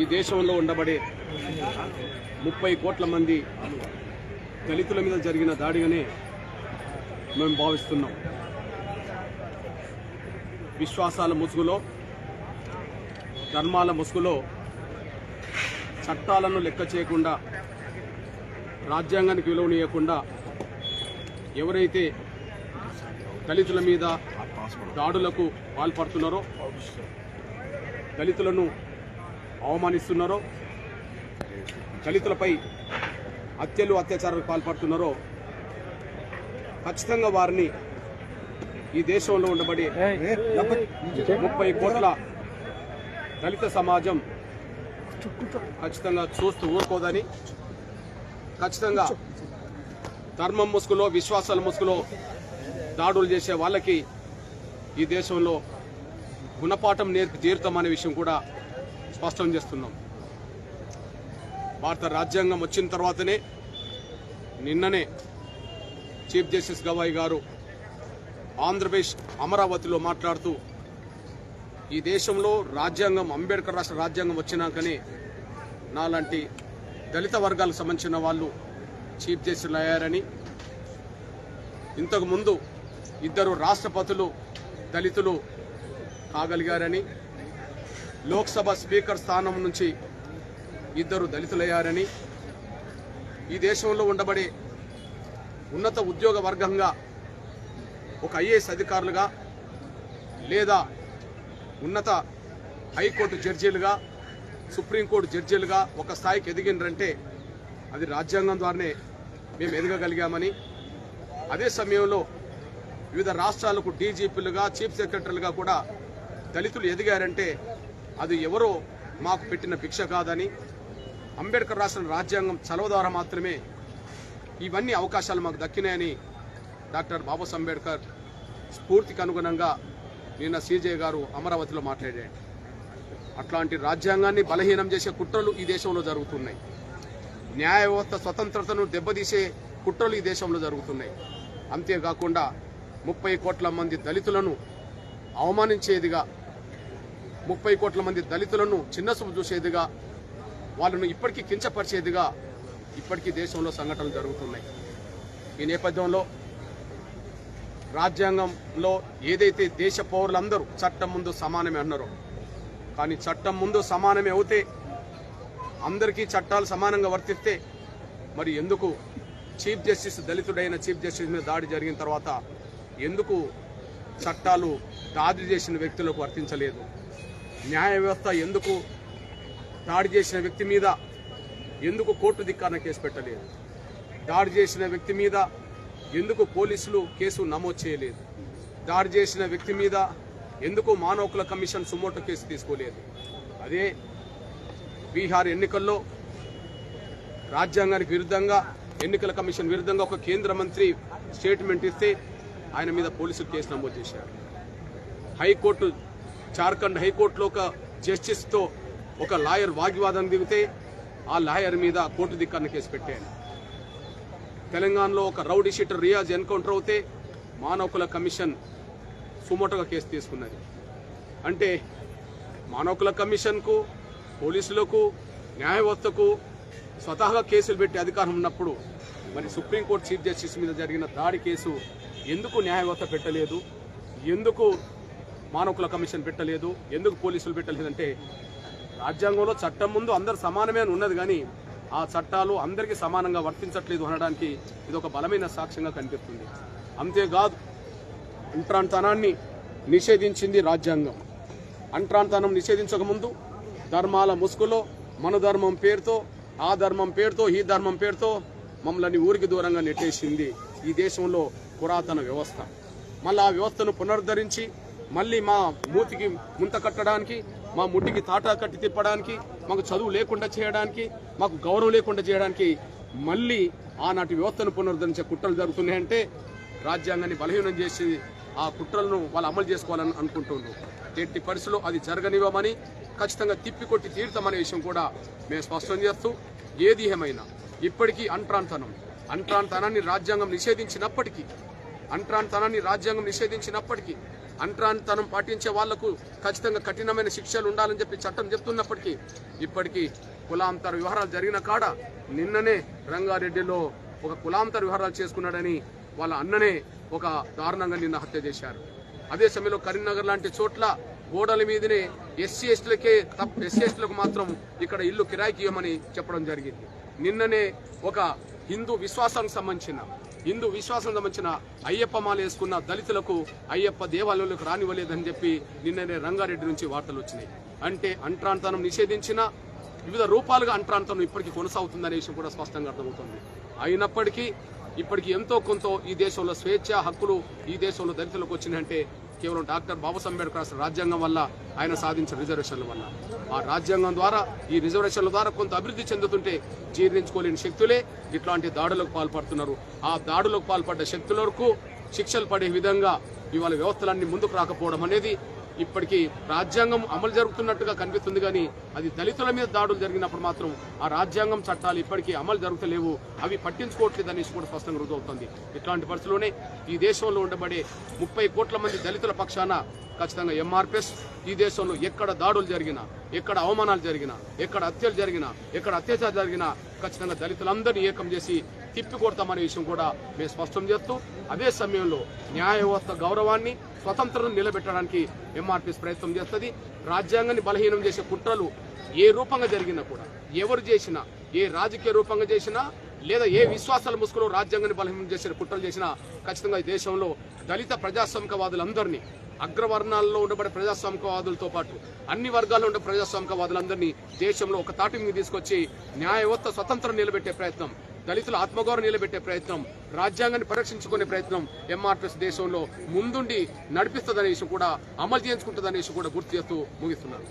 ఈ దేశంలో ఉండబడే ముప్పై కోట్ల మంది దళితుల మీద జరిగిన దాడిగానే మేము భావిస్తున్నాం. విశ్వాసాల ముసుగులో ధర్మాల ముసుగులో చట్టాలను లెక్క చేయకుండా రాజ్యాంగానికి విలువనీయకుండా ఎవరైతే దళితుల మీద దాడులకు పాల్పడుతున్నారో దళితులను అవమానిస్తున్నారో దళితులపై హత్యలు అత్యాచారాలకు పాల్పడుతున్నారో ఖచ్చితంగా వారిని ఈ దేశంలో ఉండబడి ముప్పై కోట్ల దళిత సమాజం ఖచ్చితంగా చూస్తూ ఊరుకోదని ఖచ్చితంగా ధర్మం ముసుగులో విశ్వాసాల ముసుగులో దాడులు చేసే వాళ్ళకి ఈ దేశంలో గుణపాఠం నేర్పి తీరుతామనే విషయం కూడా స్పష్టం చేస్తున్నాం. భారత రాజ్యాంగం వచ్చిన తర్వాతనే నిన్ననే చీఫ్ జస్టిస్ గవాయ్ గారు ఆంధ్రప్రదేశ్ అమరావతిలో మాట్లాడుతూ ఈ దేశంలో రాజ్యాంగం అంబేద్కర్ రాష్ట్ర రాజ్యాంగం వచ్చినాకనే నాలాంటి దళిత వర్గాలకు సంబంధించిన వాళ్ళు చీఫ్ జస్టిస్లు అయ్యారని ఇంతకుముందు ఇద్దరు రాష్ట్రపతులు దళితులు కాగలిగారని లోక్సభ స్పీకర్ స్థానం నుంచి ఇద్దరు దళితులయ్యారని ఈ దేశంలో ఉండబడే ఉన్నత ఉద్యోగ వర్గంగా ఒక ఐఏఎస్ అధికారులుగా లేదా ఉన్నత హైకోర్టు జడ్జీలుగా సుప్రీంకోర్టు జడ్జీలుగా ఒక స్థాయికి ఎదిగినరంటే అది రాజ్యాంగం ద్వారానే మేము ఎదగగలిగామని అదే సమయంలో వివిధ రాష్ట్రాలకు డీజీపీలుగా చీఫ్ సెక్రటరీలుగా కూడా దళితులు ఎదిగారంటే అది ఎవరో మాకు పెట్టిన భిక్ష కాదని అంబేద్కర్ రాసిన రాజ్యాంగం చలవ ద్వారా మాత్రమే ఇవన్నీ అవకాశాలు మాకు దక్కినాయని డాక్టర్ బాబాస్ అంబేద్కర్ స్ఫూర్తికి అనుగుణంగా నిన్న సీజే గారు అమరావతిలో మాట్లాడాడు అట్లాంటి రాజ్యాంగాన్ని బలహీనం చేసే కుట్రలు ఈ దేశంలో జరుగుతున్నాయి. న్యాయ వ్యవస్థ స్వతంత్రతను దెబ్బతీసే కుట్రలు ఈ దేశంలో జరుగుతున్నాయి. అంతేకాకుండా ముప్పై కోట్ల మంది దళితులను అవమానించేదిగా ముప్పై కోట్ల మంది దళితులను చిన్నసూపు చూసేదిగా వాళ్ళను ఇప్పటికీ కించపరిచేదిగా ఇప్పటికీ దేశంలో సంఘటనలు జరుగుతున్నాయి. ఈ నేపథ్యంలో రాజ్యాంగంలో ఏదైతే దేశ పౌరులందరూ చట్టం ముందు సమానమే అన్నారో కానీ చట్టం ముందు సమానమే అవుతే అందరికీ చట్టాలు సమానంగా వర్తిస్తే మరి ఎందుకు చీఫ్ జస్టిస్ దళితుడైన చీఫ్ జస్టిస్ మీద దాడి జరిగిన తర్వాత ఎందుకు చట్టాలు దాడి చేసిన వ్యక్తులకు వర్తించలేదు? న్యాయ వ్యవస్థ ఎందుకు దాడి చేసిన వ్యక్తి మీద ఎందుకు కోర్టు ధిక్కారణ కేసు పెట్టలేదు? దాడి చేసిన వ్యక్తి మీద ఎందుకు పోలీసులు కేసు నమోదు చేయలేదు? దాడి చేసిన వ్యక్తి మీద ఎందుకు మానవకుల కమిషన్ సుమోటో కేసు తీసుకోలేదు? అదే బీహార్ ఎన్నికల్లో రాజ్యాంగానికి విరుద్ధంగా ఎన్నికల కమిషన్ విరుద్ధంగా ఒక కేంద్ర మంత్రి స్టేట్మెంట్ ఇస్తే ఆయన మీద పోలీసులు కేసు నమోదు చేశారు. హైకోర్టు జార్ఖండ్ హైకోర్టులో ఒక జస్టిస్తో ఒక లాయర్ వాగ్వివాదం దిగితే ఆ లాయర్ మీద కోర్టు దిక్కన్న కేసు పెట్టాను తెలంగాణలో ఒక రౌడీ షీటర్ రియాజ్ ఎన్కౌంటర్ అవుతే మానవకుల కమిషన్ సుమోటోగా కేసు తీసుకున్నది. అంటే మానవకుల కమిషన్కు పోలీసులకు న్యాయ స్వతహాగా కేసులు పెట్టే అధికారం ఉన్నప్పుడు మరి సుప్రీంకోర్టు చీఫ్ జస్టిస్ మీద జరిగిన దాడి కేసు ఎందుకు న్యాయ పెట్టలేదు? ఎందుకు మానవుల కమిషన్ పెట్టలేదు. ఎందుకు పోలీసులు పెట్టలేదంటే రాజ్యాంగంలో చట్టం ముందు అందరు సమానమే అని ఉన్నది కానీ ఆ చట్టాలు అందరికీ సమానంగా వర్తించట్లేదు అనడానికి ఇది ఒక బలమైన సాక్ష్యంగా కనిపిస్తుంది. అంతేకాదు అంట్రాంతనాన్ని నిషేధించింది రాజ్యాంగం. అంట్రాంతనం నిషేధించకముందు ధర్మాల ముసుగులో మన ధర్మం పేరుతో ఆ ధర్మం పేరుతో ఈ ధర్మం పేరుతో మమ్మల్ని ఊరికి దూరంగా నెట్టేసింది ఈ దేశంలో పురాతన వ్యవస్థ. మళ్ళీ ఆ వ్యవస్థను పునరుద్ధరించి మళ్ళీ మా మూతికి ముంత కట్టడానికి మా ముడ్డికి తాటా కట్టి తిప్పడానికి మాకు చదువు లేకుండా చేయడానికి మాకు గౌరవం లేకుండా చేయడానికి మళ్ళీ ఆనాటి వ్యవస్థను పునరుద్ధరించే కుట్రలు జరుగుతున్నాయంటే రాజ్యాంగాన్ని బలహీనం చేసి ఆ కుట్రలను వాళ్ళు అమలు చేసుకోవాలని అనుకుంటున్నాం ఎట్టి పరిస్థితుల్లో అది జరగనివ్వమని ఖచ్చితంగా తిప్పికొట్టి తీరుతామనే విషయం కూడా మేము స్పష్టం చేస్తూ ఏది ఏమైనా ఇప్పటికీ అంట్రాంతనం. అంట్రాంతనాన్ని రాజ్యాంగం నిషేధించినప్పటికీ అంట్రాంతనాన్ని రాజ్యాంగం నిషేధించినప్పటికీ అంటరానితనం పాటించే వాళ్ళకు ఖచ్చితంగా కఠినమైన శిక్షలు ఉండాలని చెప్పి చట్టం చెప్తున్నప్పటికీ ఇప్పటికీ కులాంతర వ్యవహారాలు జరిగిన కాడ నిన్ననే రంగారెడ్డిలో ఒక కులాంతర వ్యవహారాలు చేసుకున్నాడని వాళ్ళ అన్ననే ఒక దారుణంగా నిన్న హత్య చేశారు. అదే సమయంలో కరీంనగర్ లాంటి చోట్ల గోడల మీదనే ఎస్సీ ఎస్టీలకే తప్ప ఎస్సీ ఎస్టీలకు మాత్రం ఇక్కడ ఇల్లు కిరాయికి ఇవ్వమని చెప్పడం జరిగింది. నిన్ననే ఒక హిందూ విశ్వాసానికి సంబంధించిన హిందూ విశ్వాసం సంబంధించిన అయ్యప్ప మాల వేసుకున్న దళితులకు అయ్యప్ప దేవాలయంలోకి రానివ్వలేదని చెప్పి నిన్ననే రంగారెడ్డి నుంచి వార్తలు వచ్చినాయి. అంటే అంట్రాంతనం నిషేధించిన వివిధ రూపాలుగా అంట్రాంతనం ఇప్పటికీ కొనసాగుతుందనే విషయం కూడా స్పష్టంగా అర్థమవుతుంది. అయినప్పటికీ ఇప్పటికి ఎంతో కొంత ఈ దేశంలో స్వేచ్ఛ హక్కులు ఈ దేశంలో దళితులకు వచ్చినాయంటే కేవలం డాక్టర్ బాబాసాహెబ్ అంబేద్కర్ రాసిన రాజ్యాంగం వల్ల ఆయన సాధించిన రిజర్వేషన్ల వల్ల. ఆ రాజ్యాంగం ద్వారా ఈ రిజర్వేషన్ల ద్వారా కొంత అభివృద్ధి చెందుతుంటే జీర్ణించుకోలేని శక్తులే ఇట్లాంటి దాడులకు పాల్పడుతున్నారు. ఆ దాడులకు పాల్పడ్డ శక్తులకు శిక్షలు పడే విధంగా ఇవాళ వ్యవస్థలన్నీ ముందుకు రాకపోవడం అనేది ఇప్పటికీ రాజ్యాంగం అమలు జరుగుతున్నట్టుగా కనిపిస్తుంది కానీ అది దళితుల మీద దాడులు జరిగినప్పుడు మాత్రం ఆ రాజ్యాంగం చట్టాలు ఇప్పటికీ అమలు జరుగుతలేవు. అవి పట్టించుకోవట్లేదు అనేసి కూడా స్పష్టంగా రుజువుతోంది ఇట్లాంటి పరిస్థితుల్లోనే ఈ దేశంలో ఉండబడే ముప్పై కోట్ల మంది దళితుల పక్షాన ఖచ్చితంగా ఎంఆర్పిఎస్ ఈ దేశంలో ఎక్కడ దాడులు జరిగినా ఎక్కడ అవమానాలు జరిగినా ఎక్కడ హత్యలు జరిగినా ఎక్కడ అత్యాచారం జరిగినా ఖచ్చితంగా దళితులందరినీ ఏకం చేసి తిప్పి కొడతామనే విషయం కూడా మేము స్పష్టం చేస్తూ అదే సమయంలో న్యాయ వ్యవస్థ గౌరవాన్ని స్వతంత్రం నిలబెట్టడానికి ఎంఆర్పీఎస్ ప్రయత్నం చేస్తుంది. రాజ్యాంగాన్ని బలహీనం చేసే కుట్రలు ఏ రూపంగా జరిగినా కూడా ఎవరు చేసినా ఏ రాజకీయ రూపంగా చేసినా లేదా ఏ విశ్వాసాల ముసుగులో రాజ్యాంగాన్ని బలహీనం చేసిన కుట్రలు చేసినా ఖచ్చితంగా ఈ దేశంలో దళిత ప్రజాస్వామికవాదులందరినీ అగ్రవర్ణాల్లో ఉండబడే ప్రజాస్వామికవాదులతో పాటు అన్ని వర్గాల్లో ఉండే ప్రజాస్వామికవాదులందరినీ దేశంలో ఒక తాటి మీద తీసుకొచ్చి న్యాయ వ్యవస్థ స్వతంత్రం నిలబెట్టే ప్రయత్నం దళితుల ఆత్మగౌరవం నిలబెట్టే ప్రయత్నం రాజ్యాంగాన్ని పరిరక్షించుకునే ప్రయత్నం ఎంఆర్పిఎస్ దేశంలో ముందుండి నడిపిస్తుందనే విషయం కూడా అమలు చేయించుకుంటుందనే విషయం కూడా గుర్తు చేస్తూ ముగిస్తున్నారు.